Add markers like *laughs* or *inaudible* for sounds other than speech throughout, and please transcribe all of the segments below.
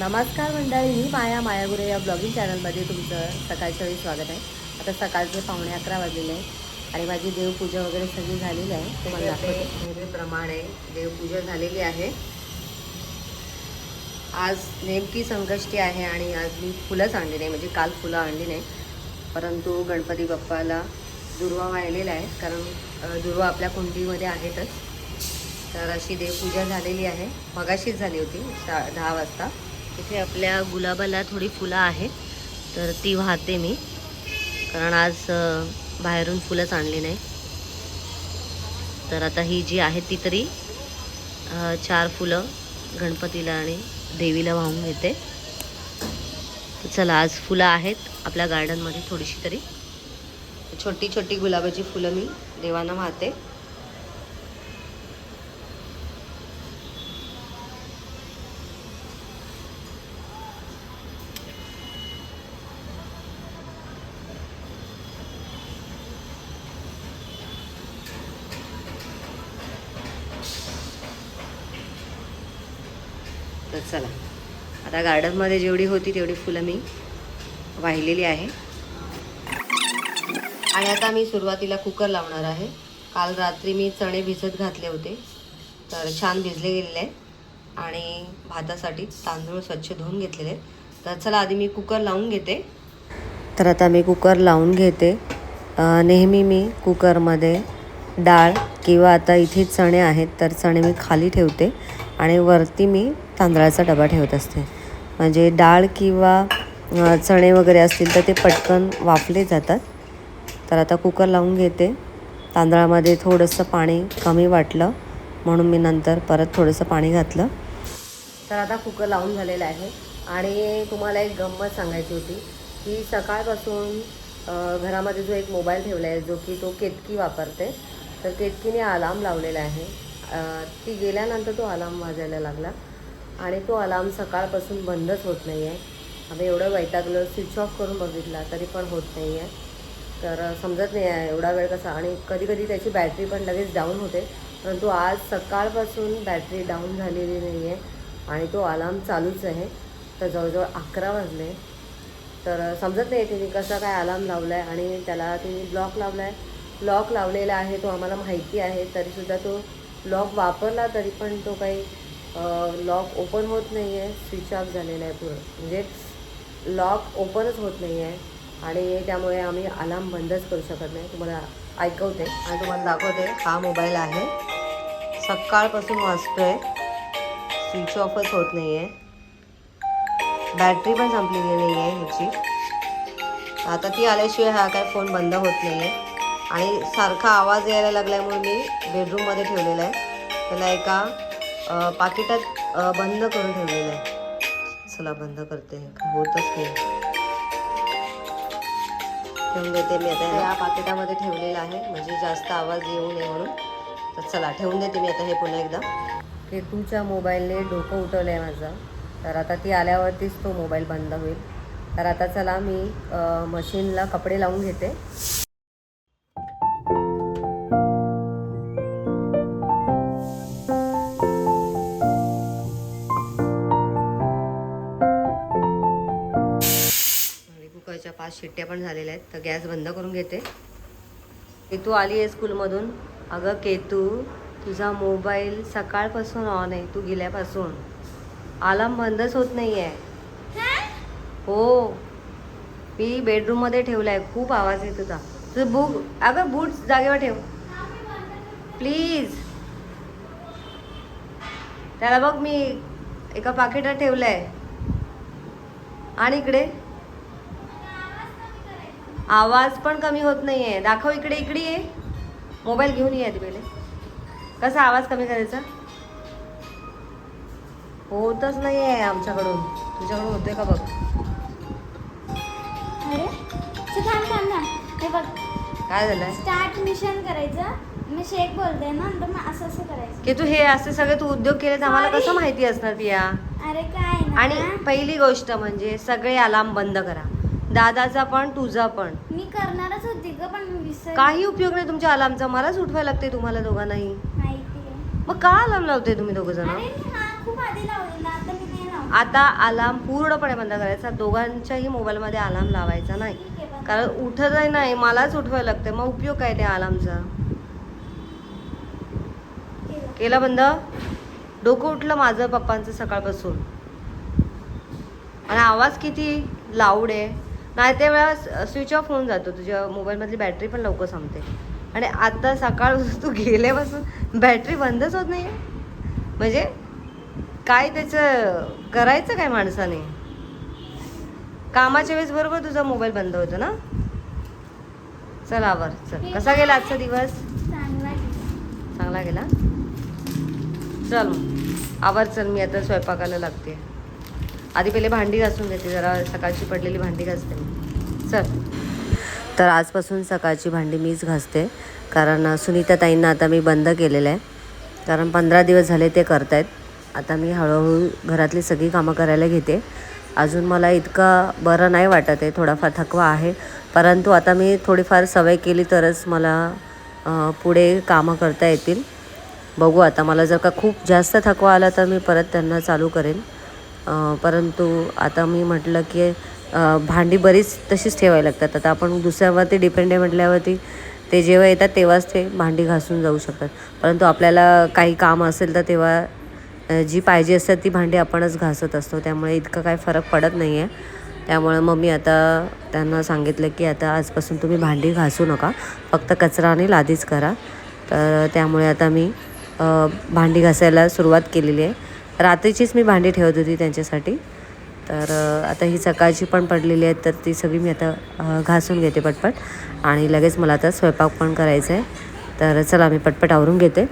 नमस्कार मंडळी मी माया मायागुरे या ब्लॉगिंग चॅनलमध्ये तुमचं सकाळच्या वेळी स्वागत आहे. आता सकाळचे पावणे अकरा वाजलेले आहे आणि माझी देवपूजा वगैरे सगळी झालेली आहे. तुम्हाला नेहमीप्रमाणे देवपूजा झालेली आहे. आज नेमकी संकष्टी आहे आणि आज मी फुलंच आणली नाही म्हणजे काल फुलं आणली नाही परंतु गणपती बाप्पाला दुर्वा वाहिलेला आहे. कारण दुर्वा आपल्या कुंडीमध्ये आहेतच. तर अशी देवपूजा झालेली आहे. मगाशीच झाली होती सा दहा वाजता. इथे आपल्या गुलाबाला थोडी फुलं आहेत तर ती वाहते मी. कारण आज बाहेरून फुलंच आणली नाही. तर आता ही जी आहे ती तरी चार फुलं गणपतीला आणि देवीला वाहून घेते. तर चला आज फुलं आहेत आपल्या गार्डनमध्ये थोडीशी तरी. छोटी छोटी गुलाबाची फुलं मी देवांना वाहते. चला. आता गार्डनमध्ये जेवढी होती तेवढी फुलं मी वाहिलेली आहे. आणि आता मी सुरुवातीला कुकर लावणार आहे. काल रात्री मी चणे भिजत घातले होते. तर छान भिजले गेलेले आहेत. आणि भातासाठी तांदूळ स्वच्छ धुवून घेतलेले आहेत. तर चला आधी मी कुकर लावून घेते. तर आता मी कुकर लावून घेते. नेहमी मी कुकरमध्ये डाळ किंवा आता इथे चणे आहेत तर चणे मी खाली ठेवते. आणि वरती मी तांदळाचा डबा ठेवत असते. म्हणजे डाळ किंवा चणे वगैरे असतील तर ते पटकन वाफले जातात. तर आता कुकर लावून घेते. तांदळामध्ये थोडंसं पाणी कमी वाटलं म्हणून मी नंतर परत थोडंसं पाणी घातलं. तर आता कुकर लावून झालेलं आहे. आणि तुम्हाला एक गंमत सांगायची होती की सकाळपासून घरामध्ये जो एक मोबाईल ठेवला आहे जो की तो केतकी वापरते. तर केतकीने अलार्म लावलेला आहे. ती गेल्यानंतर तो अलार्म वाजायला लागला. आणि तो अलार्म सकाळपासून बंदच होत नाही आहे आम्ही एवढं वैतागलं स्विच ऑफ करून बघितला तरी पण होत नाही आहे तर समजत नाही आहे एवढा वेळ कसा. आणि कधी कधी त्याची बॅटरी पण लगेच डाऊन होते. परंतु आज सकाळपासून बॅटरी डाऊन झालेली नाही आहे आणि तो अलार्म चालूच आहे. तर जवळजवळ अकरा वाजले. तर समजत नाही तिने कसा काय अलार्म लावला आहे आणि त्याला तिने ब्लॉक लावला आहे लॉक लावलेला आहे तो आम्हाला माहिती आहे. तरीसुद्धा तो लॉक वापरला तरी पण तो काही लॉक ओपन होत नाही आहे स्विच ऑफ झालेला आहे पूर्ण. म्हणजे लॉक ओपनच होत नाही आहे आणि त्यामुळे आम्ही अलार्म बंदच करू शकत नाही. तुम्हाला ऐकवते आणि तुम्हाला दाखवते हा मोबाईल आहे. सकाळपासून वाजतोय. स्विच ऑफच होत नाही आहे बॅटरी पण संपलेली नाही आहे ह्याची. आता ती आल्याशिवाय हा काय फोन बंद होत नाही आहे आणि सारखा आवाज यायला लागल्यामुळे मी बेडरूममध्ये ठेवलेला आहे. त्याला एका पाकिटात बंद करून ठेवलेलं आहे. चला बंद करते. होतच नाही. ठेवून देते मी आता या पाकिटामध्ये ठेवलेलं आहे. म्हणजे जास्त आवाज येऊ नये म्हणून. तर चला ठेवून देते मी आता हे पुन्हा एकदा. केतूच्या मोबाईलने डोकं उठवलं आहे माझं. तर आता ती आल्यावरतीच तो मोबाईल बंद होईल. तर आता चला मी मशीनला कपडे लावून घेते. शिट्ट्या पण झालेल्या आहेत. तर गॅस बंद करून घेते. केतू आली आहे स्कूलमधून. अगं केतू तुझा मोबाईल सकाळपासून ऑन आहे. तू गेल्यापासून. अलार्म बंदच होत नाही आहे हो. मी बेडरूममध्ये ठेवला आहे खूप आवाज येत होता. तुझं बुक अगं बूट जागेवर ठेव. प्लीज त्याला बघ मी एका पाकिटात ठेवलं आहे आणि इकडे. आवाज पण कमी होत नाही आहे दाखव इकडे इकडे ये. मोबाईल घेऊन ये आधी पहिले. कसा आवाज कमी करायचा? होतच नाही आहे आमच्याकडून. तुझ्याकडून होतोय का बघ? काय झालंय? स्टार्ट मिशन करायचं. मी शेक बोलते ना मग असं असं करायचं. की तू हे असे सगळे तू उद्योग केले आम्हाला कसं. माहिती असणार पिया? अरे काय आणि पहिली गोष्ट म्हणजे सगळे अलार्म बंद करा. दादाचा पण तुझा पण. मी करणारच होती ग पण मी विसर काही उपयोग नाही तुमच्या अलार्मचा. मलाच उठवायला लागते तुम्हाला दोघांनाही. मग का अलार्म लावते तुम्ही दोघं जण अरे मी हा खूप आधी लावलेला. आता मी नाही लावणार आता अलार्म पूर्णपणे बंद करायचा. दोघांच्याही मोबाईलमध्ये अलार्म लावायचा नाही. कारण उठतही नाही मलाच उठवायला लागते मग उपयोग काय त्या अलार्मचा? केलं. केला बंद? डोकं उठलं माझं पप्पांचं सकाळपासून. आणि आवाज किती लाऊड आहे. नाही त्या वेळेस स्विच ऑफ होऊन जातो. तुझ्या मोबाईलमधली बॅटरी पण लवकर संपते. आणि आता सकाळ *laughs* तू गेल्यापासून बॅटरी बंदच होत नाही म्हणजे काय त्याचं करायचं काय माणसाने? कामाच्या वेळेस बरोबर तुझा मोबाईल बंद होतो ना? चल आवर चल. कसा गेला आजचा दिवस? चांगला गेला. चल आवर चल मी आता स्वयंपाकाला लागते. आधी पहिले भांडी घासून घेते जरा सकाळची पडलेली भांडी घासते मी. चल. तर आजपासून सकाळची भांडी मीच घासते. कारण सुनीता ताईंना आता मी बंद केलेलं आहे. कारण पंधरा दिवस झाले ते करतायत. आता मी हळूहळू घरातली सगळी कामं करायला घेते. अजून मला इतका बरं नाही वाटत आहे थोडाफार थकवा आहे. परंतु आता मी थोडीफार सवय केली तरच मला पुढे कामं करता येतील. बघू आता मला जर का खूप जास्त थकवा आला तर मी परत त्यांना चालू करेन. परंतु आता मी म्हटलं की भांडी बरीच तशीच ठेवायला लागतात. आता आपण दुसऱ्यावरती डिपेंड आहे म्हटल्यावरती ते जेव्हा येतात तेव्हाच ते भांडी घासून जाऊ शकतात. परंतु आपल्याला काही काम असेल तर तेव्हा जी पाहिजे असतात ती भांडी आपणच घासत असतो. त्यामुळे इतकं काही फरक पडत नाही आहे त्यामुळे मग मी आता त्यांना सांगितलं की आता आजपासून तुम्ही भांडी घासू नका. फक्त कचरा आणि लादीच करा. तर त्यामुळे आता मी भांडी घासायला सुरुवात केलेली आहे. रात्रीचीच मी भांडी ठेवत होती त्यांच्यासाठी. तर आता ही सकाळची पण पडलेली आहेत तर ती सगळी मी आता घासून घेते पटपट. आणि लगेच मला आता स्वयंपाक पण करायचा आहे तर चला मी पटपट आवरून घेते.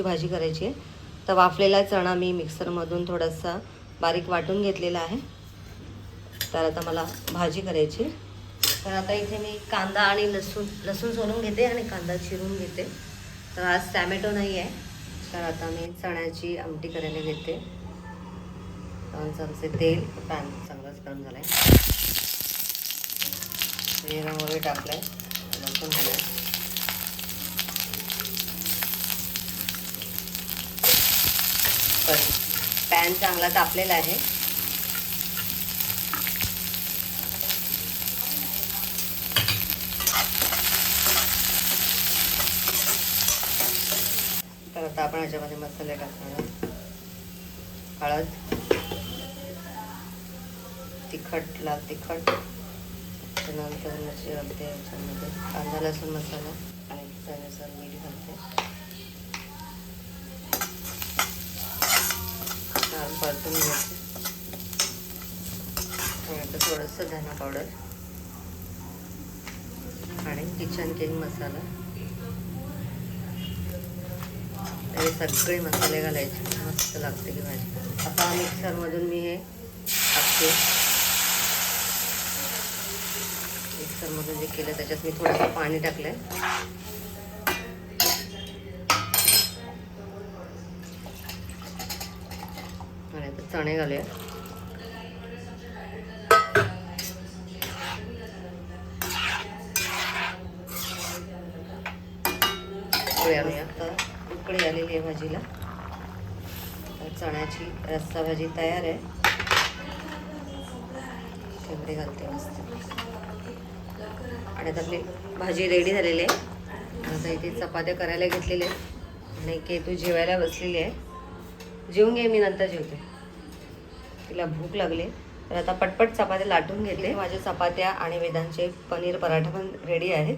चण्याची भाजी करायची आहे. तर वाफलेला चणा मी मिक्सरमधून थोडासा बारीक वाटून घेतलेला आहे. तर आता मला भाजी करायची आहे. तर आता इथे मी कांदा आणि लसूण लसूण सोलून घेते आणि कांदा चिरून घेते. तर आज टॅमॅटो नाही आहे. तर आता मी चण्याची आमटी करायला घेते. दोन चमचे तेल पॅन चांगलाच गरम झालं आहे जिरं वगैरे टाकलं आहे लसूण झालं घालाय पॅन चांगला तापलेला आहे. तर आता आपण ह्याच्यामध्ये मसाले टाकणार हळद. तिखट लाल तिखट. त्यानंतर मिरची घालते याच्यामध्ये. कांदा लसूण मसाला. आणि त्यानुसार मीठ घालते छान परतून घ्यायचं. त्यानंतर आता थोडंसं धना पावडर आणि किचन किंग मसाला हे सगळे मसाले घालायचे. मस्त लागते की भाजी. आता मिक्सरमधून मी हे टाकते. मिक्सरमधून जे केलं त्याच्यात मी थोडंसं पाणी टाकलं आहे आता चणे घालूया उकळी आणूया आता. उकळी आलेली आहे भाजीला. तर चण्याची रस्सा भाजी तयार आहे. तेवढे घालते मस्त. आणि आता आपली भाजी रेडी झालेली आहे. आता इथे चपात्या करायला घेतलेल्या आहेत. आणि केतू जेवायला बसलेली आहे. जेवून घे मी नंतर जेवते. तिला भूक लागली. तर आता पटपट चपात्या लाटून घेते. माझ्या चपात्या आणि वेदांचे पनीर पराठा पण रेडी आहेत.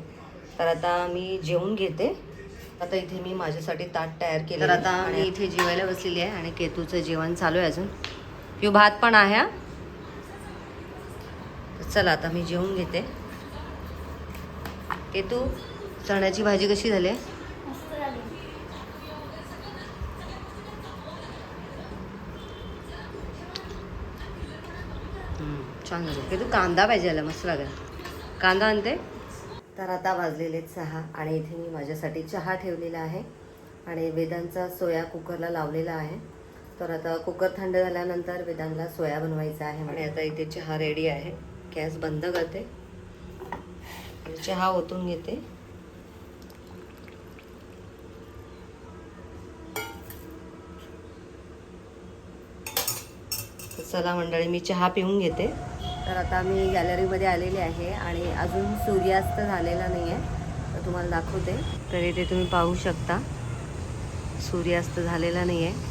तर आता मी जेवून घेते. आता इथे मी माझ्यासाठी ताट तयार केलं तर आता मी इथे जेवायला बसलेली आहे आणि केतूचं जेवण चालू आहे अजून. पिऊ भात पण आहे चला आता मी जेवून घेते. केतू चण्याची भाजी कशी झाली? आहे छान झालं की तू कांदा पाहिजे आला मस्त लागेल. कांदा आणते. तर आता वाजलेले आहेत सहा आणि इथे मी माझ्यासाठी चहा ठेवलेला आहे आणि वेदांचा सोया कुकरला लावलेला आहे. तर आता कुकर थंड झाल्यानंतर वेदांना सोया बनवायचा आहे आणि आता इथे चहा रेडी आहे. गॅस बंद करते. चहा ओतून घेते. चला मंडळी मी चहा पिऊन घेते. तर आता मी गॅलरीमध्ये आलेली आहे आणि अजून सूर्यास्त झालेला नाही आहे तर तुम्हाला दाखवते. तर इथे तुम्ही पाहू शकता. सूर्यास्त झालेला नाही आहे